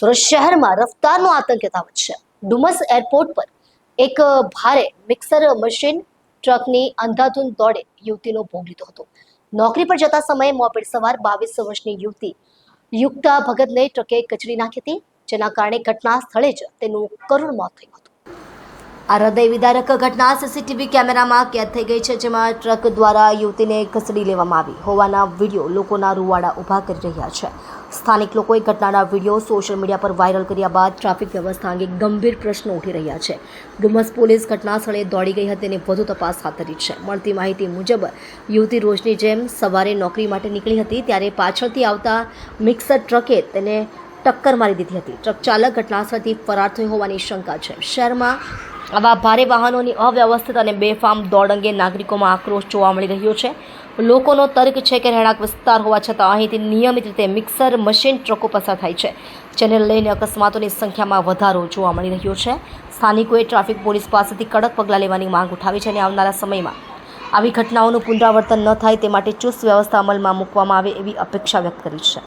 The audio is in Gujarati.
સુરત શહેરમાં રફતારનો આતંક યથાવત છે. ડુમસ એરપોર્ટ પર એક ભારે મિક્સર મશીન ટ્રકની અંધાધૂંધ દોડે યુવતીનો ભોગ લીધો હતો. નોકરી પર જતા સમયે મોપેડ સવાર બાવીસ વર્ષની યુવતી યુક્તા ભગતને ટ્રકે કચડી નાખી હતી, જેના કારણે ઘટના સ્થળે જ તેનું કરુણ મોત થયું હતું. આ હૃદય વિદારક ઘટના સીસીટીવી કેમેરામાં કેદ થઈ ગઈ છે, જેમાં ટ્રક દ્વારા યુવતીને ખસેડી લેવામાં આવી. હોવાના વીડિયો લોકોના રૂવાડા ઊભા કરી રહ્યા છે. સ્થાનિક લોકોએ ઘટનાના વીડિયો સોશિયલ મીડિયા પર વાયરલ કર્યા બાદ ટ્રાફિક વ્યવસ્થા અંગે ગંભીર પ્રશ્નો ઉઠી રહ્યા છે. ડુમસ પોલીસ ઘટના સ્થળે દોડી ગઈ હતી અને વધુ તપાસ હાથ ધરી છે. મળતી માહિતી મુજબ, યુવતી રોજની જેમ સવારે નોકરી માટે નીકળી હતી, ત્યારે પાછળથી આવતા મિક્સર ટ્રકે તેને ટક્કર મારી દીધી હતી. ટ્રક ચાલક ઘટનાસ્થળથી ફરાર થયો હોવાની શંકા છે. શહેરમાં આવા ભારે વાહનોની અવ્યવસ્થિત અને બેફામ દોડ અંગે નાગરિકોમાં આક્રોશ જોવા મળી રહ્યો છે. લોકોનો તર્ક છે કે રહેણાંક વિસ્તાર હોવા છતાં અહીંથી નિયમિત રીતે મિક્સર મશીન ટ્રકો પસાર થાય છે, જેને લઈને અકસ્માતોની સંખ્યામાં વધારો જોવા મળી રહ્યો છે. સ્થાનિકોએ ટ્રાફિક પોલીસ પાસેથી કડક પગલાં લેવાની માંગ ઉઠાવી છે અને આવનારા સમયમાં આવી ઘટનાઓનું પુનરાવર્તન ન થાય તે માટે ચુસ્ત વ્યવસ્થા અમલમાં મૂકવામાં આવે એવી અપેક્ષા વ્યક્ત કરી છે.